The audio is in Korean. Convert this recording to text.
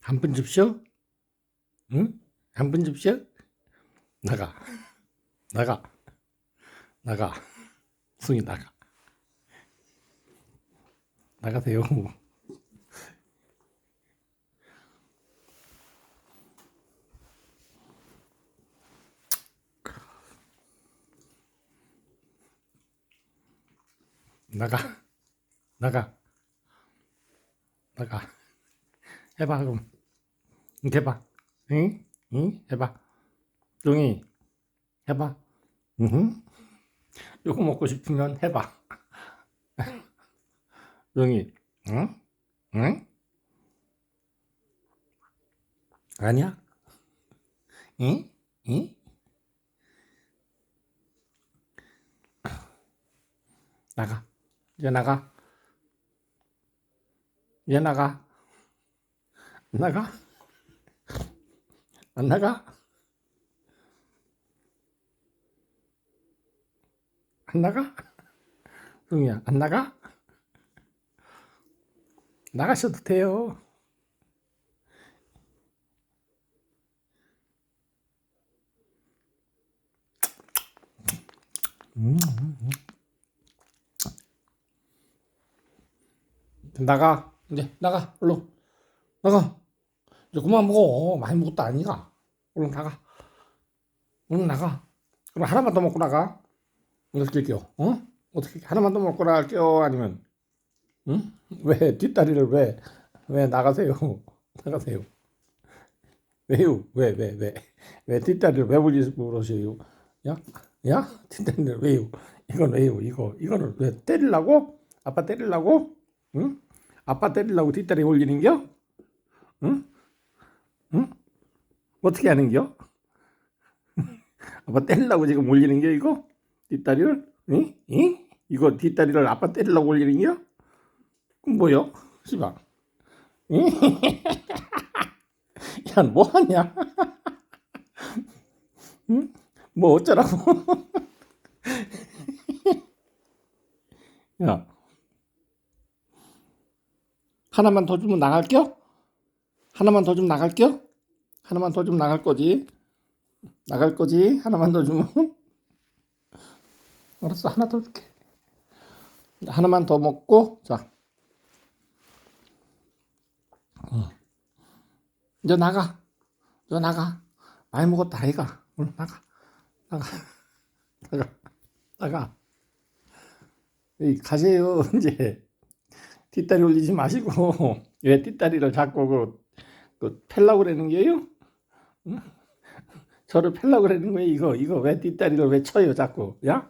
한 푼 줍쇼? 응? 한 푼 줍쇼? 나가. 나가. 나가. 승이 나가. 나가세요. 나가. 나가. 나가. 해봐, 그럼. 해봐. 응? 응? 해봐. 종이. 해봐. 응? 요거 먹고 싶으면 해봐. 종이. 응? 응? 아니야? 응? 응? 나가. 이제 나가. 이제 나가. 안 나가? 안 나가? 안 나가? 승이야, 안 나가? 나가셔도 돼요. 음. 나가. 이제 나가. 얼른. 나가. 이제 그만 먹어. 많이 먹었다 아니가. 얼른 나가. 얼른 나가. 그럼 하나만 더 먹고 나가. 어떻게 할게요? 어? 어떻게 하나만 더 먹고 나갈게요? 아니면 응? 왜 뒷다리를 왜 왜 나가세요? 나가세요. 왜요? 왜 왜 왜? 왜 뒷다리를 왜 물리고 그러세요? 야? 야? 뒷다리를 왜요? 이건 왜요? 이거 이거를 왜 때리려고? 아빠 때리려고? 응? 아빠 때리려고 뒷다리 올리는겨? 응? 응? 어떻게 하는겨? 아빠 때리려고 지금 올리는겨 이거? 뒷다리를? 응? 응? 이거 뒷다리를 아빠 때리려고 올리는겨? 그럼 뭐요? 씨발. 응? 야, 뭐 하냐? 응? 뭐 어쩌라고? 야. 하나만 더 주면 나갈겨? 하나만 더 주면 나갈겨? 하나만 더 주면 나갈 거지? 나갈 거지? 하나만 더 주면? 알았어, 하나 더 줄게. 하나만 더 먹고, 자. 어. 이제 나가. 이제 나가. 많이 먹었다, 아이가. 오늘 나가. 나가. 나가. 나가. 이, 가세요, 이제. 뒷다리 올리지 마시고, 왜 뒷다리를 자꾸 그, 그, 팰라고 그러는 게요? 응? 저를 팰라고 그러는 거예요, 이거. 이거 왜 뒷다리를 왜 쳐요, 자꾸. 야?